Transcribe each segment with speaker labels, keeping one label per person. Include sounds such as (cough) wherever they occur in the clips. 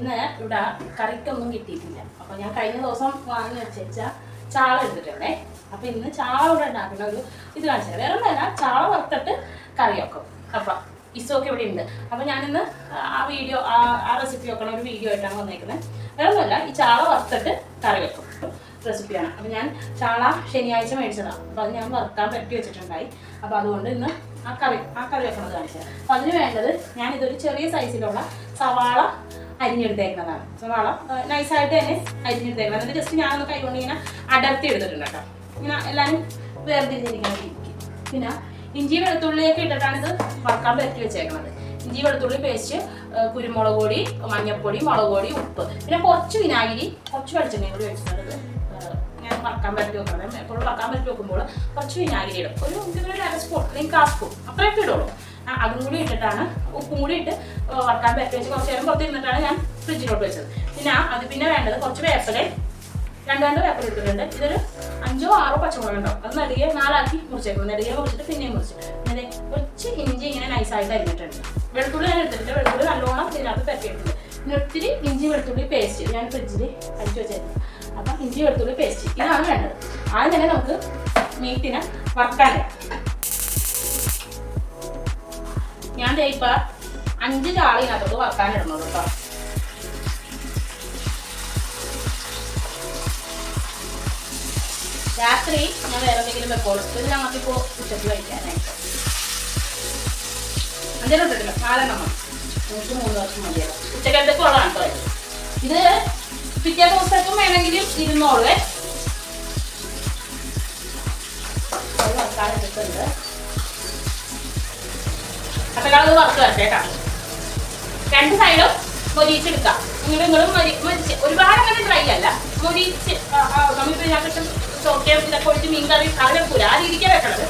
Speaker 1: ഇന്ന് ഇവിടെ കറിക്കൊന്നും കിട്ടിയിട്ടില്ല. അപ്പോൾ ഞാൻ കഴിഞ്ഞ ദിവസം വാങ്ങി വെച്ച ചാള എടുത്തിട്ടുണ്ടേ അപ്പോൾ ഇന്ന് ചാള ഇവിടെ ഉണ്ടാക്കുന്ന ഒരു ഇത് കാണിച്ചത് വേറെ ഒന്നല്ല ചാള വറുത്തിട്ട് കറി വെക്കും. അപ്പം ഇസൊക്കെ ഇവിടെ ഉണ്ട്. അപ്പോൾ ഞാനിന്ന് ആ വീഡിയോ ആ ആ റെസിപ്പി വെക്കണ ഒരു വീഡിയോ ആയിട്ടാണ് വന്നേക്കുന്നത് വേറെ ഒന്നുമല്ല ഈ ചാള വറുത്തിട്ട് കറി വെക്കും. റെസിപ്പിയാണ് അപ്പോൾ ഞാൻ ചാള ശനിയാഴ്ച മേടിച്ചതാണ് അപ്പോൾ അത് ഞാൻ വറുക്കാൻ പറ്റി വെച്ചിട്ടുണ്ടായി. അപ്പോൾ അതുകൊണ്ട് ഇന്ന് ആ കറി ആ കറി വെക്കണത് കാണിച്ചത് അപ്പോൾ അതിന് വേണ്ടത് ഞാൻ ഇതൊരു ചെറിയ സൈസിലുള്ള സവാള അരിഞ്ഞെടുത്തേക്കുന്നതാണ്. സവാള നൈസായിട്ട് തന്നെ അരിഞ്ഞെടുത്തേക്കുന്നത് എന്നിട്ട് ജസ്റ്റ് ഞാനൊന്ന് കൈകൊണ്ട് ഇങ്ങനെ അടർത്തി എടുത്തിട്ടുണ്ട് കേട്ടോ. ഇങ്ങനെ എല്ലാവരും വേർതിരിഞ്ഞിരിക്കുന്ന രീതിക്ക്. പിന്നെ ഇഞ്ചി വെളുത്തുള്ളിയൊക്കെ ഇട്ടിട്ടാണ് ഇത് വറുക്കാൻ പറ്റി വെച്ചേക്കുന്നത്. ഇഞ്ചി വെളുത്തുള്ളി പേസ്റ്റ് കുരുമുളക് പൊടി മഞ്ഞൾപ്പൊടി മുളക് പൊടി ഉപ്പ്. പിന്നെ കുറച്ച് വിനാഗിരി കുറച്ച് വെളിച്ചെണ്ണ കൂടി വെച്ചിട്ടുണ്ട് ഞാൻ വറക്കാൻ പറ്റി വെക്കുന്നത്. എപ്പോഴും വറക്കാൻ പറ്റി വെക്കുമ്പോൾ കുറച്ച് വിനാഗിരി ഇടും. ഒരു ഒരു അര സ്പൂൺ അല്ലെങ്കിൽ കാ സ്പൂൺ. അത്രയൊക്കെ ഇടുള്ളൂ. അതും കൂടി ഇട്ടിട്ടാണ് ഉപ്പും കൂടി ഇട്ട് വറക്കാൻ പറ്റി വെച്ച് കുറച്ച് നേരം പുറത്ത് ഇരുന്നിട്ടാണ് ഞാൻ ഫ്രിഡ്ജിലോട്ട് വെച്ചത്. പിന്നെ അത് പിന്നെ വേണ്ടത് കുറച്ച് വേപ്പലയും രണ്ട് രണ്ട് പേപ്പർ എടുത്തിട്ടുണ്ട് ഇതൊരു അഞ്ചോ ആറോ പച്ചമുളക് ഉണ്ടാവും അത് നെടുകെ നാലാക്കി മുറിച്ചേക്കും നെടുകെ മുറിച്ചിട്ട് പിന്നെയും മുറിച്ച്. പിന്നെ കുറച്ച് ഇഞ്ചി ഇങ്ങനെ നൈസായിട്ട് അരിഞ്ഞിട്ടുണ്ട്. വെളുത്തുള്ളി ഞാൻ എടുത്തിട്ടുണ്ട്. വെളുത്തുള്ളി നല്ലോണം ഇതിനകത്ത് പരത്തിയിട്ടുണ്ട് പിന്നെ ഒത്തിരി ഇഞ്ചി വെളുത്തുള്ളി പേസ്റ്റ് ഞാൻ ഫ്രിഡ്ജിൽ അടിച്ചു വെച്ചായിരുന്നു അപ്പം ഇഞ്ചി വെളുത്തുള്ളി പേസ്റ്റ് ഇതാണ് വേണ്ടത്. ആദ്യം തന്നെ നമുക്ക് മീറ്റിനെ വറക്കാനിടാം ഞാൻ ഇപ്പം അഞ്ച് ചാളിനകത്തോട് വറക്കാനിടുന്നത് കേട്ടോ രാത്രി ഞാൻ വേറെ എന്തെങ്കിലും വെക്കോളൂ ഇത് ഇപ്പോ ഉച്ചയ്ക്ക് കഴിക്കാനായിട്ട്. അഞ്ചര ഇട്ടിട്ടില്ല നാലെണ്ണം നമുക്ക് മൂന്ന് വർഷം മതിയാവും ഉച്ചക്കത്തേക്ക് ഉള്ളതാണ് കേട്ടോ ഇത്? പിറ്റേ ദിവസത്തേക്കും വേണമെങ്കിലും ഇരുന്നോളേ അത് വറുക്കാനെടുത്തിട്ടുണ്ട് കട്ടകളത് വറുത്ത് വരട്ടെ രണ്ട് സൈഡും മൊരിച്ചെടുക്കാം ഇങ്ങനെ നിങ്ങളും മൊരി മൊരിച്ച് ഒരുപാട് അങ്ങനെ ഡ്രൈ അല്ല. മൊരിച്ച് നമ്മളിപ്പോ ഇതിനകത്ത് ചോക്കയും ഇതൊക്കെ ഒഴിച്ച് മീൻകറി കറി കറി ആ രീതിക്കാണ് വെക്കണത്.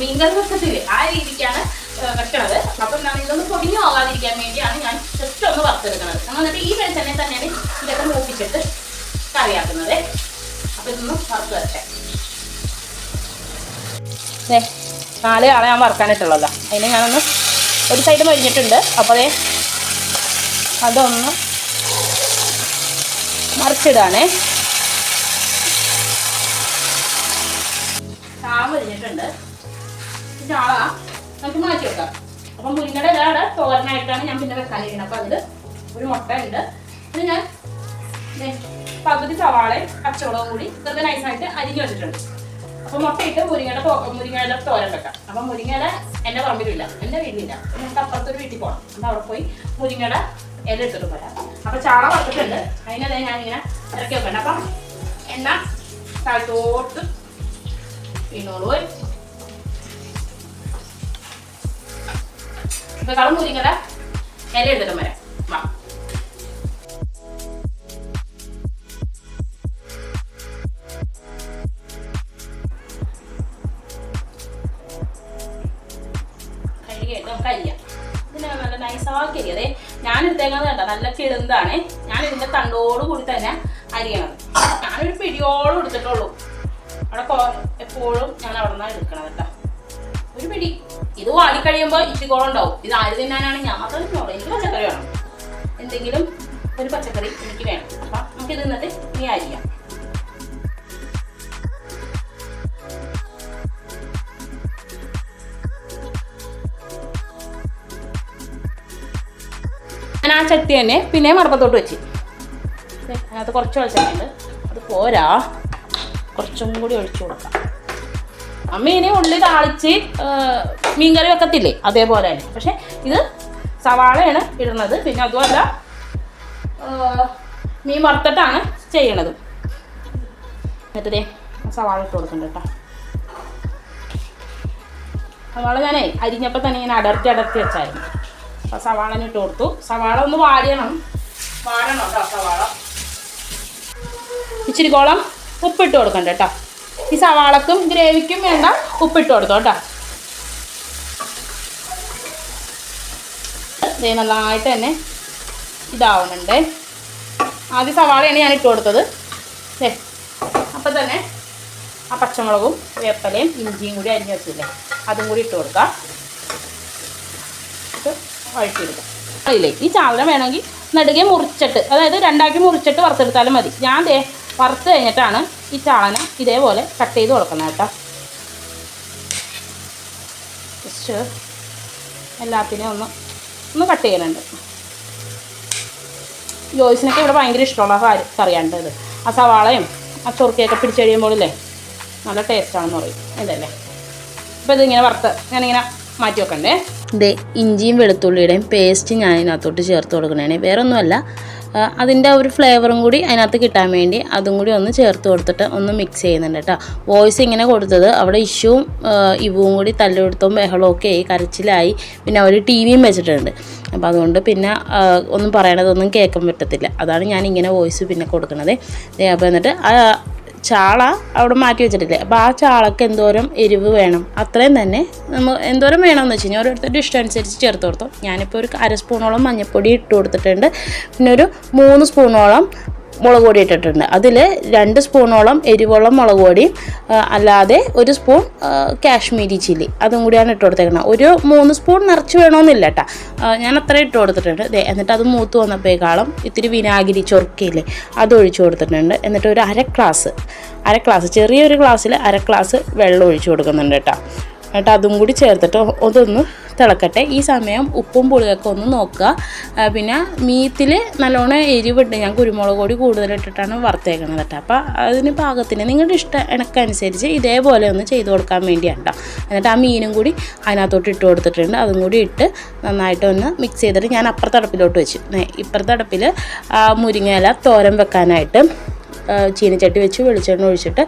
Speaker 1: മീൻ കറി വെക്കത്തില്ലേ? ആ രീതിക്കാണ് വെക്കണത്. അപ്പം എന്താണ് ഇതൊന്ന് പൊടിഞ്ഞു പോകാതിരിക്കാൻ വേണ്ടിയാണ് ഞാൻ ജസ്റ്റ് ഒന്ന് വറുത്തെടുക്കുന്നത് എന്നിട്ട് ഈ വെളിച്ചെണ്ണ തന്നെയാണ് ഇതൊക്കെ മൂപ്പിച്ചിട്ട് കറിയാക്കുന്നത്. അപ്പം ഇതൊന്ന് വറുത്ത് വരട്ടെ. നാല് ആളെ ഞാൻ വറക്കാനായിട്ടുള്ളതാ അതിന് ഞാനൊന്ന് ഒരു സൈഡ് മരിഞ്ഞിട്ടുണ്ട്. അപ്പോൾ അതേ അതൊന്ന് മറിച്ചിടാണേ. ചാള മരിഞ്ഞിട്ടുണ്ട്. ചാള നമുക്ക് മാറ്റി വെക്കാം. അപ്പം മുരിങ്ങയുടെ ഇലയുടെ തോരനായിട്ടാണ് ഞാൻ പിന്നെ വെക്കാനിരിക്കുന്നത്. അപ്പം അതിൽ ഒരു മുട്ട ഉണ്ട്. ഇത് ഞാൻ പകുതി സവാളയും കച്ചവടവും കൂടി വെറുതെ നൈസായിട്ട് അരിഞ്ഞു വെച്ചിട്ടുണ്ട്. അപ്പൊ മുട്ടയിട്ട് മുരിങ്ങയുടെ തോ മുരിങ്ങയുടെ തോരൻ വെക്കാം. അപ്പൊ മുരിങ്ങയില എന്റെ പറമ്പിലില്ല എന്റെ വീട്ടിലില്ല നമുക്ക് അപ്പുറത്തൊരു വീട്ടിൽ പോകണം അപ്പൊ അവിടെ പോയി മുരിങ്ങയുടെ ഇല എടുത്തിട്ട് പോരാ അപ്പൊ ചാള വറുത്തിട്ടുണ്ട്. അതിനതേ ഞാനിങ്ങനെ ഇറക്കി വെക്കണ്ട. അപ്പം എണ്ണ താഴത്തോട്ട് വീണോളൂ. ഇപ്പൊ കളം മുരിങ്ങയുടെ ഇല എടുത്തിട്ട് വരാം. ഇതിനെ നല്ല നൈസാക്കി അരിയാതെ ഞാൻ എടുത്തേക്കുന്നത് കണ്ട? നല്ല കിളുന്താണ് ഞാൻ ഇതിന്റെ തണ്ടോട് കൂടി തന്നെ അരിയണം. ഞാനൊരു പിടിയോളം എടുത്തിട്ടുള്ളൂ. അവിടെ എപ്പോഴും ഞാൻ അവിടെ നിന്നാണ് എടുക്കണത് കേട്ടോ. ഒരു പിടി. ഇത് വാടിക്കഴിയുമ്പോൾ ഇച്ചിക്കോളം ഉണ്ടാവും. ഇത് ആര് തിന്നാനാണ്? ഞാൻ മാത്രം തിന്നോളൂ. എനിക്ക് പച്ചക്കറി വേണം. എന്തെങ്കിലും ഒരു പച്ചക്കറി എനിക്ക് വേണം. അപ്പം ഇത് നിന്നിട്ട് ഇനി അരിയാം. ആ ചട്ടി തന്നെ പിന്നെ മടപ്പത്തോട്ട് വെച്ച്. അതിനകത്ത് കുറച്ച് വെളിച്ചെണ്ണയുണ്ട്. അത് പോരാ. കുറച്ചും കൂടി ഒഴിച്ചു കൊടുക്കാം. അമ്മീനെ ഉള്ളി താളിച്ച് മീൻകറി വെക്കത്തില്ലേ? അതേപോലെ തന്നെ. പക്ഷെ ഇത് സവാളയാണ് ഇടുന്നത്. പിന്നെ അതുമല്ല മീൻ വറുത്തിട്ടാണ് ചെയ്യണത്. എന്നിട്ടേ സവാള ഇട്ട് കൊടുക്കുന്നുണ്ട് കേട്ടോ. സവാള ഞാനേ അരിഞ്ഞപ്പോൾ തന്നെ ഇങ്ങനെ അടർത്തി അടർത്തി വെച്ചായിരുന്നു. അപ്പോൾ സവാള ഇട്ട് കൊടുത്തു. സവാള ഒന്ന് വാടിയണം. വാരണം കേട്ടോ സവാള. ഇച്ചിരി കോളം ഉപ്പിട്ട് കൊടുക്കണ്ട കേട്ടോ. ഈ സവാളക്കും ഗ്രേവിക്കും വേണ്ട ഉപ്പിട്ട് കൊടുത്തോ കേട്ടോ. ഇതേ നന്നായിട്ട് തന്നെ ഇതാവുന്നുണ്ട്. ആദ്യം സവാളയാണ് ഞാൻ ഇട്ട് കൊടുത്തത്. അല്ലേ അപ്പം തന്നെ ആ പച്ചമുളകും വേപ്പലയും ഇഞ്ചിയും കൂടി അരിഞ്ഞ് വെച്ചില്ലേ അതും കൂടി ഇട്ട് കൊടുക്കാം. വഴറ്റിയെടുക്കാം. അതിലേക്ക് ഈ ചാവല വേണമെങ്കിൽ നടുകെ മുറിച്ചിട്ട് അതായത് രണ്ടാക്കി മുറിച്ചിട്ട് വറുത്തെടുത്താലും മതി. ഞാൻ ദേ വറുത്ത് കഴിഞ്ഞിട്ടാണ് ഈ ചാളന ഇതേപോലെ കട്ട് ചെയ്ത് കൊടുക്കുന്നത് കേട്ടോ. ജസ്റ്റ് എല്ലാത്തിനെയും ഒന്ന് ഒന്ന് കട്ട് ചെയ്യാനുണ്ട് ജോയ്സിനൊക്കെ ഇവിടെ ഭയങ്കര ഇഷ്ടമുള്ള കാര്യം കറിയാണ്ട് ഇത്. ആ സവാളയും ആ ചൊറുക്കിയൊക്കെ പിടിച്ചു നല്ല ടേസ്റ്റാണെന്ന് പറയും. ഇതല്ലേ. അപ്പോൾ ഇതിങ്ങനെ വറുത്ത് ഞാനിങ്ങനെ മാറ്റി വെക്കണ്ടേ ഇതേ ഇഞ്ചിയും വെളുത്തുള്ളിയുടെയും പേസ്റ്റ് ഞാൻ ഇതിനകത്തോട്ട് ചേർത്ത് കൊടുക്കണേ വേറെ ഒന്നുമല്ല അതിന്റെ ഒരു ഫ്ലേവറും കൂടി അതിനകത്ത് കിട്ടാൻ വേണ്ടി അതും കൂടി ഒന്ന് ചേർത്ത് കൊടുത്തിട്ട് ഒന്ന് മിക്സ് ചെയ്യുന്നുണ്ട് കേട്ടോ വോയിസ് ഇങ്ങനെ കൊടുത്തത് അവിടെ ഇഷ്യൂവും ഇവും കൂടി തല്ലെടുത്തും ബഹളമൊക്കെ ആയി കരച്ചിലായി. പിന്നെ അവർ ടി വിയും വെച്ചിട്ടുണ്ട്. അപ്പോൾ അതുകൊണ്ട് പിന്നെ ഒന്നും പറയണതൊന്നും കേൾക്കാൻ പറ്റത്തില്ല. അതാണ് ഞാൻ ഇങ്ങനെ വോയിസ് പിന്നെ കൊടുക്കണത്. അപ്പോൾ എന്നിട്ട് ചാള അവിടെ മാറ്റി വെച്ചിട്ടില്ലേ. അപ്പോൾ ആ ചാളക്ക് എന്തോരം എരിവ് വേണം. അത്രയും തന്നെ നമ്മൾ എന്തോരം വേണമെന്ന് വെച്ച് കഴിഞ്ഞാൽ ഓരോരുത്തരുടെ ഇഷ്ടം അനുസരിച്ച് ചേർത്ത് കൊടുത്തു. ഞാനിപ്പോൾ ഒരു അര സ്പൂണോളം മഞ്ഞൾപ്പൊടി ഇട്ട് കൊടുത്തിട്ടുണ്ട്. പിന്നെ ഒരു മൂന്ന് സ്പൂണോളം മുളക് പൊടി ഇട്ടിട്ടുണ്ട്. അതിൽ രണ്ട് സ്പൂണോളം എരിവുള്ള മുളക് പൊടിയും അല്ലാതെ ഒരു സ്പൂൺ കാശ്മീരി ചില്ലി അതും കൂടിയാണ് ഇട്ട് കൊടുത്തേക്കുന്നത് ഒരു മൂന്ന് സ്പൂൺ നിറച്ച് വേണമെന്നില്ല കേട്ടോ ഞാൻ അത്ര ഇട്ട് കൊടുത്തിട്ടുണ്ട്. എന്നിട്ട് അത് മൂത്ത് വന്നപ്പോഴേക്കാളും ഇത്തിരി വിനാഗിരി ചൊറുക്കയില്ലേ അത് ഒഴിച്ചു കൊടുത്തിട്ടുണ്ട്. എന്നിട്ട് ഒരു അര ഗ്ലാസ് അര ഗ്ലാസ് ചെറിയൊരു ഗ്ലാസ്സിൽ അര ഗ്ലാസ് വെള്ളം ഒഴിച്ചു കൊടുക്കുന്നുണ്ട് കേട്ടോ എന്നിട്ട് അതും കൂടി ചേർത്തിട്ട് അതൊന്ന് തിളക്കട്ടെ. ഈ സമയം ഉപ്പും പുളിയൊക്കെ ഒന്ന് നോക്കുക. പിന്നെ മീത്തിൽ നല്ലോണം എരിവിട്ട് ഞാൻ കുരുമുളക് കൂടി കൂടുതലിട്ടിട്ടാണ് വറുത്തേക്കുന്നത് കേട്ടോ. അപ്പോൾ അതിന് പാകത്തിന് നിങ്ങളുടെ ഇഷ്ടം ഇണക്കനുസരിച്ച് ഇതേപോലെ ഒന്ന് ചെയ്ത് കൊടുക്കാൻ വേണ്ടിയാണ് കേട്ടോ എന്നിട്ട് ആ മീനും കൂടി അതിനകത്തോട്ട് ഇട്ട് കൊടുത്തിട്ടുണ്ട്. അതും കൂടി ഇട്ട് നന്നായിട്ട് ഒന്ന് മിക്സ് ചെയ്തിട്ട് ഞാൻ അപ്പുറത്തടപ്പിലോട്ട് വെച്ചു. ഇപ്പുറത്തടപ്പിൽ മുരിങ്ങയില തോരൻ വെക്കാനായിട്ട് ചീനച്ചട്ടി വെച്ച് വെളിച്ചെണ്ണ ഒഴിച്ചിട്ട്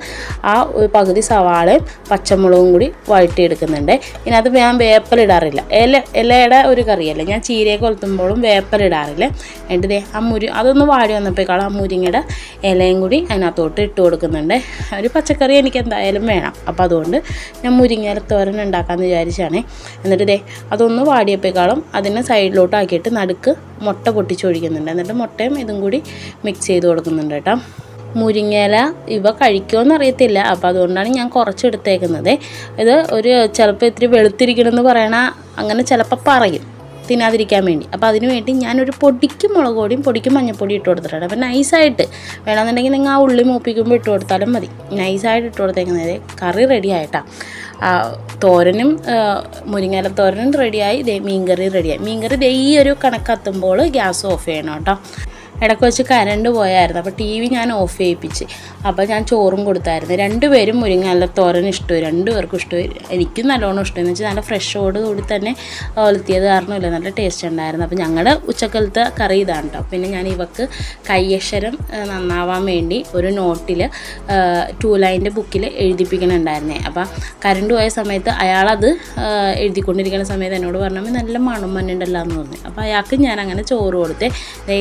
Speaker 1: ആ ഒരു പകുതി സവാളയും പച്ചമുളകും കൂടി വഴറ്റിയെടുക്കുന്നുണ്ട്. ഇതിനകത്ത് ഞാൻ വേപ്പൽ ഇടാറില്ല. ഇല ഇലയുടെ ഒരു കറിയല്ല? ഞാൻ ചീരയൊക്കെ കൊളുത്തുമ്പോഴും വേപ്പൽ ഇടാറില്ല. എന്നിട്ട് ദേ ആ മുരി അതൊന്ന് വാടി വന്നപ്പോഴേക്കാളും ആ മുരിങ്ങയുടെ ഇലയും കൂടി അതിനകത്തോട്ട് ഇട്ട് കൊടുക്കുന്നുണ്ട്. ഒരു പച്ചക്കറി എനിക്ക് എന്തായാലും വേണം. അപ്പോൾ അതുകൊണ്ട് ഞാൻ മുരിങ്ങയില തോരൻ ഉണ്ടാക്കാമെന്ന് വിചാരിച്ചാണ്. എന്നിട്ട് ദേ അതൊന്ന് വാടിയപ്പോഴേക്കാളും അതിനെ സൈഡിലോട്ടാക്കിയിട്ട് നടുക്ക് മുട്ട പൊട്ടിച്ചൊഴിക്കുന്നുണ്ട് എന്നിട്ട് മുട്ടയും ഇതും കൂടി മിക്സ് ചെയ്ത് കൊടുക്കുന്നുണ്ട് കേട്ടോ. മുരിങ്ങയില ഇവ കഴിക്കുമെന്ന് അറിയത്തില്ല അപ്പോൾ അതുകൊണ്ടാണ് ഞാൻ കുറച്ചെടുത്തേക്കുന്നത്. ഇത് ഒരു ചിലപ്പോൾ ഇത്തിരി വെളുത്തിരിക്കണമെന്ന് പറയണ അങ്ങനെ ചിലപ്പോൾ പറയും തിന്നാതിരിക്കാൻ വേണ്ടി. അപ്പോൾ അതിന് വേണ്ടി ഞാനൊരു പൊടിക്ക് മുളക് പൊടിയും പൊടിക്കും മഞ്ഞൾപ്പൊടി ഇട്ട് കൊടുത്തിട്ടുണ്ട്. അപ്പോൾ നൈസായിട്ട് വേണമെന്നുണ്ടെങ്കിൽ നിങ്ങൾ ആ ഉള്ളി മൂപ്പിക്കുമ്പോൾ ഇട്ട് കൊടുത്താലും മതി. നൈസായിട്ട് ഇട്ട് കൊടുത്തേക്കുന്നത് കറി റെഡി ആയിട്ടാണ് തോരനും മുരിങ്ങല തോരനും റെഡിയായി ദേ മീൻകറി റെഡിയായി മീൻകറി ദേ ഈ ഒരു കണക്കെത്തുമ്പോൾ ഗ്യാസ് ഓഫ് ചെയ്യണം കേട്ടോ. ഇടയ്ക്ക് വെച്ച് കരണ്ട് പോയായിരുന്നു. അപ്പോൾ ടി വി ഞാൻ ഓഫ് ചെയ്യിപ്പിച്ച്. അപ്പോൾ ഞാൻ ചോറും കൊടുത്തായിരുന്നു. രണ്ടുപേരും നല്ല തോരൻ ഇഷ്ടമായി. രണ്ടുപേർക്കും ഇഷ്ടമായി. എനിക്കും നല്ലോണം ഇഷ്ടമായി എന്ന് വെച്ചാൽ നല്ല ഫ്രഷോട് കൂടി തന്നെ ഒലത്തിയത് കാരണമില്ല. നല്ല ടേസ്റ്റ് ഉണ്ടായിരുന്നു. അപ്പോൾ ഞങ്ങളുടെ ഉച്ചക്കലത്തെ കറി ഇതാണ് കേട്ടോ പിന്നെ ഞാൻ ഇവക്ക് കയ്യക്ഷരം നന്നാവാൻ വേണ്ടി ഒരു നോട്ടിൽ ടൂ ലൈന്റെ ബുക്കിൽ എഴുതിപ്പിക്കണുണ്ടായിരുന്നേ. അപ്പോൾ കരണ്ട് പോയ സമയത്ത് അയാളത് എഴുതിക്കൊണ്ടിരിക്കുന്ന സമയത്ത് എന്നോട് പറഞ്ഞാൽ നല്ല മണം മണ്ണുണ്ടല്ലോ എന്ന് പറഞ്ഞു അപ്പോൾ അയാൾക്ക് ഞാൻ അങ്ങനെ ചോറ് കൊടുത്തേ.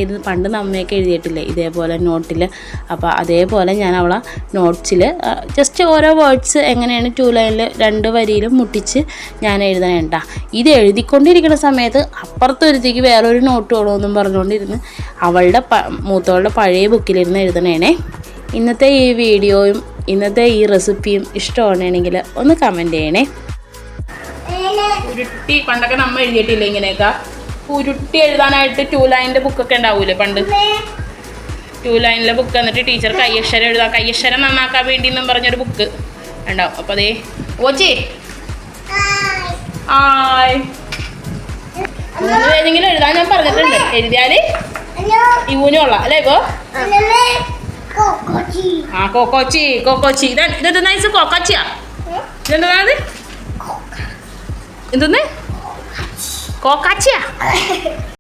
Speaker 1: ഇത് പണ്ട് നമ്മയൊക്കെ എഴുതിയിട്ടില്ലേ ഇതേപോലെ നോട്ടിൽ അപ്പോൾ അതേപോലെ ഞാൻ അവളെ നോട്ട്സിൽ ജസ്റ്റ് ഓരോ വേർഡ്സ് എങ്ങനെയാണ് ടു ലൈനിൽ രണ്ട് വരിയിലും മുട്ടിച്ച് ഞാൻ എഴുതണേണ്ട ഇത് എഴുതിക്കൊണ്ടിരിക്കുന്ന സമയത്ത് അപ്പുറത്തൊരുത്തേക്ക് വേറൊരു നോട്ട് വേണമെന്നും പറഞ്ഞുകൊണ്ടിരുന്ന് അവളുടെ പ മൂത്തവളുടെ പഴയ ബുക്കിലിരുന്ന് എഴുതണേനെ ഇന്നത്തെ ഈ വീഡിയോയും ഇന്നത്തെ ഈ റെസിപ്പിയും ഇഷ്ടമാണെങ്കിൽ ഒന്ന് കമന്റ് ചെയ്യണേ. ഉരുട്ടി പണ്ടൊക്കെ നമ്മൾ എഴുതിയിട്ടില്ല ഇങ്ങനെയൊക്കെ? ഉരുട്ടി എഴുതാനായിട്ട് ടു ലൈനിന്റെ ബുക്കൊക്കെ ഉണ്ടാവൂലേ പണ്ട്? ടു ലൈനിലെ ബുക്ക് എന്നിട്ട് ടീച്ചർ കയ്യക്ഷരം എഴുതാം. കയ്യക്ഷരം നന്നാക്കാൻ വേണ്ടി എന്നും പറഞ്ഞൊരു ബുക്ക് ഉണ്ടാവും. അപ്പോൾ അതേ ഓച്ചി ആയ്. മൂന്ന് എഴുതാൻ ഞാൻ പറഞ്ഞിട്ടുണ്ട്. എഴുതിയാൽ ഇവനുള്ള അല്ലേ ഇപ്പോ? ആ കോക്കോച്ചി കോക്കോച്ചി. ഇതാ ഇതെന്താ നൈസ് കോക്കോച്ചിയാ? ഇതെന്താ അത്? എന്തെന്ന്? കോക്കാച്ചിയാ? (laughs)